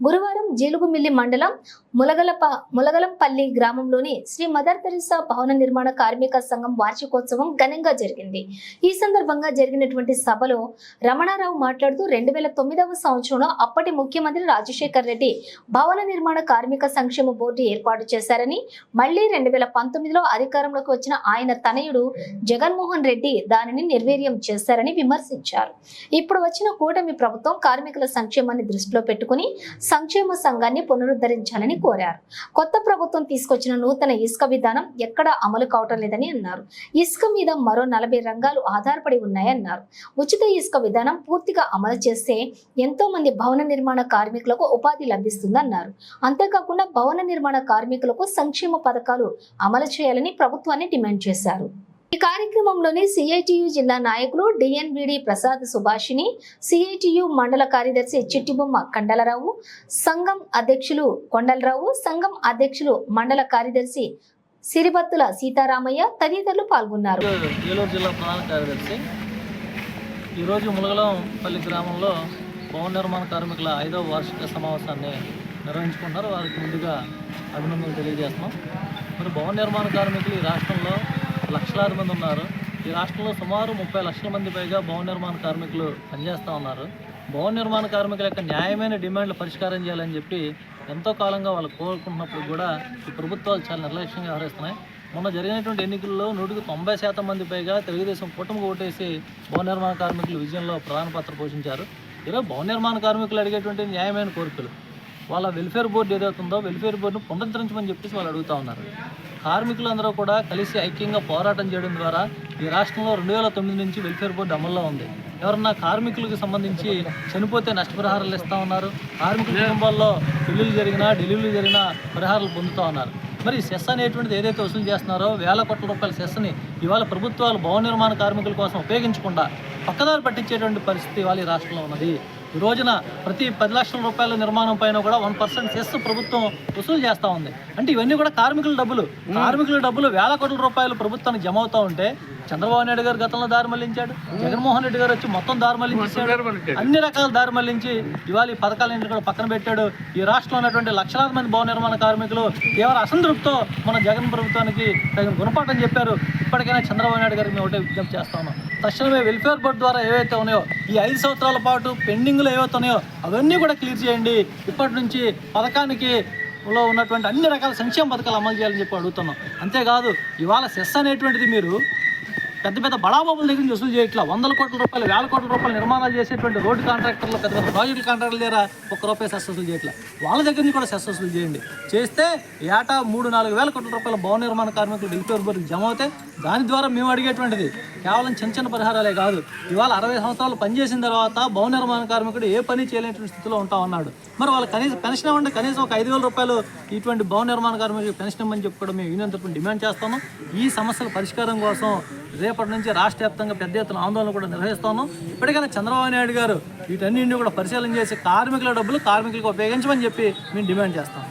గురువారం జీలుగుమిల్లి మండలం ములగలప ములగలంపల్లి గ్రామంలోని శ్రీ మదర్ తెరిసా భవన నిర్మాణ కార్మిక సంఘం వార్షికోత్సవం ఘనంగా జరిగింది. ఈ సందర్భంగా జరిగినటువంటి సభలో రమణారావు మాట్లాడుతూ రెండు వేల తొమ్మిదవ సంవత్సరంలో అప్పటి ముఖ్యమంత్రి రాజశేఖర్ రెడ్డి భవన నిర్మాణ కార్మిక సంక్షేమ బోర్డు ఏర్పాటు చేశారని మళ్ళీ రెండు వేల పంతొమ్మిదిలో అధికారంలోకి వచ్చిన ఆయన తనయుడు జగన్మోహన్ రెడ్డి దానిని నిర్వీర్యం చేశారని విమర్శించారు. ఇప్పుడు వచ్చిన కూటమి ప్రభుత్వం కార్మికుల సంక్షేమాన్ని దృష్టిలో పెట్టుకుని సంక్షేమ సంఘాన్ని పునరుద్ధరించాలని కోరారు. కొత్త ప్రభుత్వం తీసుకొచ్చిన నూతన ఇసుక విధానం ఎక్కడా అమలు కావటం లేదని అన్నారు. ఇసుక మీద మరో నలభై రంగాలు ఆధారపడి ఉన్నాయన్నారు. ఉచిత ఇసుక విధానం పూర్తిగా అమలు చేస్తే ఎంతో మంది భవన నిర్మాణ కార్మికులకు ఉపాధి లభిస్తుందన్నారు. అంతేకాకుండా భవన నిర్మాణ కార్మికులకు సంక్షేమ పథకాలు అమలు చేయాలని ప్రభుత్వాన్ని డిమాండ్ చేశారు. ఈ కార్యక్రమంలోని సిఐటియు జిల్లా నాయకులు డిఎన్బిడి ప్రసాద్ సుభాషిని సిఐటియు మండల కార్యదర్శి చిట్టిబొమ్మ కండలరావు సంఘం అధ్యక్షులు కొండలరావు సంఘం అధ్యక్షులు మండల కార్యదర్శి సిరిబత్తుల సీతారామయ్య తదితరులు పాల్గొన్నారు. ఏలూరు జిల్లా ప్రధాన కార్యదర్శి ఈరోజు ములగలంపల్లి గ్రామంలో భవన నిర్మాణ కార్మికుల ఐదవ వార్షిక సమావేశాన్ని నిర్వహించుకుంటున్నారు. వారికి ముందుగా అభినందనలు తెలియజేస్తున్నాం. మరి భవన నిర్మాణ కార్మికులు ఈ రాష్ట్రంలో లక్షలాది మంది ఉన్నారు. ఈ రాష్ట్రంలో సుమారు ముప్పై లక్షల మంది పైగా భవన నిర్మాణ కార్మికులు పనిచేస్తూ ఉన్నారు. భవన నిర్మాణ కార్మికుల యొక్క న్యాయమైన డిమాండ్లు పరిష్కారం చేయాలని చెప్పి ఎంతో కాలంగా వాళ్ళు కోరుకుంటున్నప్పుడు కూడా ఈ ప్రభుత్వాలు చాలా నిర్లక్ష్యంగా వ్యవహరిస్తున్నాయి. మొన్న జరిగినటువంటి ఎన్నికల్లో నూటికి తొంభై శాతం మంది పైగా తెలుగుదేశం కూటమికి ఓటేసి భవన నిర్మాణ కార్మికులు విజయంలో ప్రధాన పాత్ర పోషించారు. ఈరోజు భవన నిర్మాణ కార్మికులు అడిగేటువంటి న్యాయమైన కోరికలు. వాళ్ళ వెల్ఫేర్ బోర్డు ఏదైతుందో వెల్ఫేర్ బోర్డును పునరుద్ధరించమని చెప్పేసి వాళ్ళు అడుగుతూ ఉన్నారు. కార్మికులందరూ కూడా కలిసి ఐక్యంగా పోరాటం చేయడం ద్వారా ఈ రాష్ట్రంలో రెండు వేల తొమ్మిది నుంచి వెల్ఫేర్ బోర్డు అమల్లో ఉంది. ఎవరన్నా కార్మికులకు సంబంధించి చనిపోతే నష్టపరిహారాలు ఇస్తూ ఉన్నారు. కార్మికుల కుటుంబాల్లో పెళ్ళిళ్ళు జరిగినా డెలివరీలు జరిగినా పరిహారాలు పొందుతూ ఉన్నారు. మరి సెస్ అనేటువంటిది ఏదైతే వసూలు చేస్తున్నారో వేల కోట్ల రూపాయల సెస్ని ఇవాళ ప్రభుత్వాలు భవన నిర్మాణ కార్మికుల కోసం ఉపయోగించకుండా పక్కదారి పట్టించేటువంటి పరిస్థితి ఇవాళ ఈ రాష్ట్రంలో ఉన్నది. ఈ రోజున ప్రతి పది లక్షల రూపాయల నిర్మాణం పైన కూడా వన్ పర్సెంట్ సెస్ ప్రభుత్వం వసూలు చేస్తూ ఉంది. అంటే ఇవన్నీ కూడా కార్మికుల డబ్బులు. కార్మికుల డబ్బులు వేల కోట్ల రూపాయలు ప్రభుత్వానికి జమ అవుతూ ఉంటే చంద్రబాబు నాయుడు గారు గతంలో దారి మళ్ళించాడు. జగన్మోహన్ రెడ్డి గారు వచ్చి మొత్తం దారి మళ్ళించాడు. అన్ని రకాల దారి మళ్ళించి ఇవాళ ఈ పథకాలన్నింటి కూడా పక్కన పెట్టాడు. ఈ రాష్ట్రంలో ఉన్నటువంటి లక్షలాది మంది భవన నిర్మాణ కార్మికులు తీవ్ర అసంతృప్తితో మన జగన్ ప్రభుత్వానికి తగిన గుణపాఠం చెప్పారు. ఇప్పటికైనా చంద్రబాబు నాయుడు గారికి మేము ఒకటే విజ్ఞప్తి చేస్తాము తక్షణమే వెల్ఫేర్ బోర్డు ద్వారా ఏవైతే ఉన్నాయో ఈ ఐదు సంవత్సరాల పాటు పెండింగ్లో ఏవైతే ఉన్నాయో అవన్నీ కూడా క్లియర్ చేయండి. ఇప్పటి నుంచి పథకానికి లో ఉన్నటువంటి అన్ని రకాల సంక్షేమ పథకాలు అమలు చేయాలని చెప్పి అడుగుతున్నాం. అంతేకాదు ఇవాళ సెస్ అనేటువంటిది మీరు పెద్ద పెద్ద బడాబాబుల దగ్గర నుంచి వసూలు చేయట్లా. వందల కోట్ల రూపాయలు వేల కోట్ల రూపాయలు నిర్మాణాలు చేసేటువంటి రోడ్డు కాంట్రాక్టర్లు పెద్ద పెద్ద ప్రాజెక్టు కాంట్రాక్టర్ల దగ్గర ఒక్క రూపాయి సెస్ వసూలు చేయట్లా. వాళ్ళ దగ్గర నుంచి కూడా సెస్ వసూలు చేయండి. చేస్తే ఏటా మూడు నాలుగు వేల కోట్ల రూపాయల భవన నిర్మాణ కార్మికులు వెల్ఫేర్ బోర్డుకి జమ అవుతాయి. దాని ద్వారా మేము అడిగేటువంటిది కేవలం చిన్న చిన్న పరిహారాలే కాదు. ఇవాళ అరవై సంవత్సరాలు పనిచేసిన తర్వాత భవన నిర్మాణ కార్మికుడు ఏ పని చేయలేనటువంటి స్థితిలో ఉంటా ఉన్నాడు మరి వాళ్ళ కనీసం పెన్షన్ ఇవ్వండి. కనీసం ఒక ఐదు వేల రూపాయలు ఇటువంటి భవన నిర్మాణ కార్మికులకు పెన్షన్ ఇవ్వమని చెప్పి కూడా మేము యూనియన్ తరపున డిమాండ్ చేస్తాము ఈ సమస్యల పరిష్కారం కోసం రేపటి నుంచి రాష్ట్ర వ్యాప్తంగా పెద్ద ఎత్తున ఆందోళన కూడా నిర్వహిస్తాము ఇప్పటికైనా చంద్రబాబు నాయుడు గారు వీటన్నింటినీ కూడా పరిశీలన చేసి కార్మికుల డబ్బులు కార్మికులకు ఉపయోగించమని చెప్పి మేము డిమాండ్ చేస్తాం.